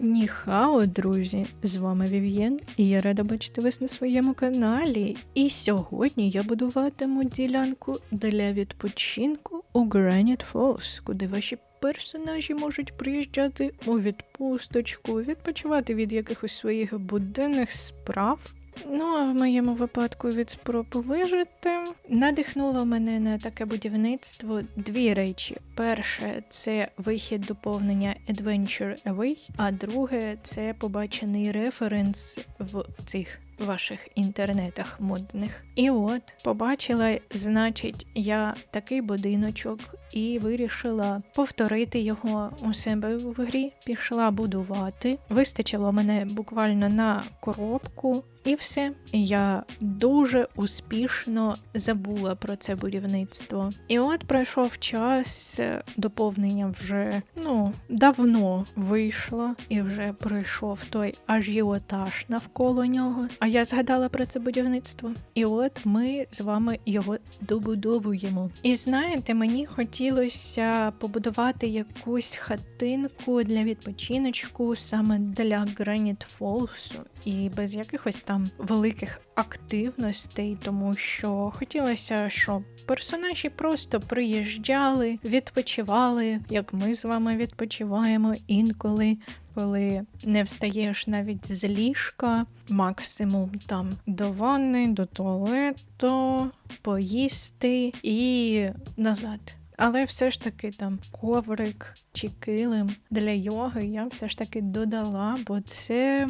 Ніхао, друзі! З вами Вів'єн, і я рада бачити вас на своєму каналі. І сьогодні я будуватиму ділянку для відпочинку у Granite Falls, куди ваші персонажі можуть приїжджати у відпусточку, відпочивати від якихось своїх буденних справ. Ну, а в моєму випадку від спроб вижити надихнуло мене на таке будівництво дві речі. Перше це вихід доповнення Adventure Away, а друге це побачений референс в цих ваших інтернетах модних. І от побачила, значить, я такий будиночок і вирішила повторити його у себе в грі. Пішла будувати. Вистачило мене буквально на коробку. І все, я дуже успішно забула про це будівництво. І от пройшов час, доповнення вже ну давно вийшло, і вже пройшов той ажіотаж навколо нього. А я згадала про це будівництво. І от ми з вами його добудовуємо. І знаєте, мені хотілося побудувати якусь хатинку для відпочиночку саме для Granite Falls і без якихось там великих активностей, тому що хотілося, щоб персонажі просто приїжджали, відпочивали, як ми з вами відпочиваємо інколи. Коли не встаєш навіть з ліжка, максимум там до ванни, до туалету, поїсти і назад. Але все ж таки там коврик чи килим для йоги я все ж таки додала, бо це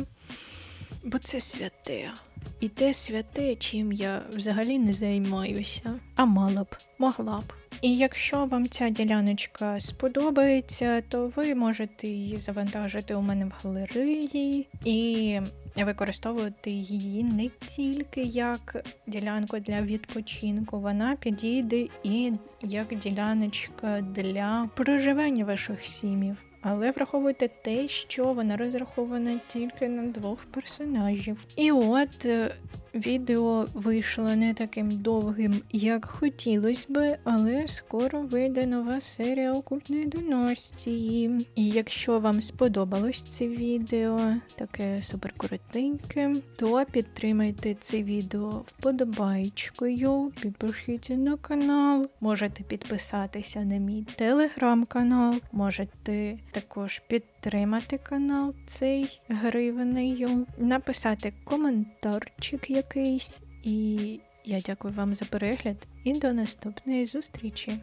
бо це святе. І те святе, чим я взагалі не займаюся, а мала б, могла б. І якщо вам ця діляночка сподобається, то ви можете її завантажити у мене в галереї і використовувати її не тільки як ділянку для відпочинку, вона підійде і як діляночка для проживання ваших сім'їв. Але враховуйте те, що вона розрахована тільки на двох персонажів. І от е, відео вийшло не таким довгим, як хотілося би, але скоро вийде нова серія окультної династії. І якщо вам сподобалось це відео, таке супер коротеньке, то підтримайте це відео вподобайкою, підпишіться на канал, можете підписатися на мій телеграм-канал, можете також підтримати канал цей гривнею, написати коментарчик якийсь. І я дякую вам за перегляд і до наступної зустрічі!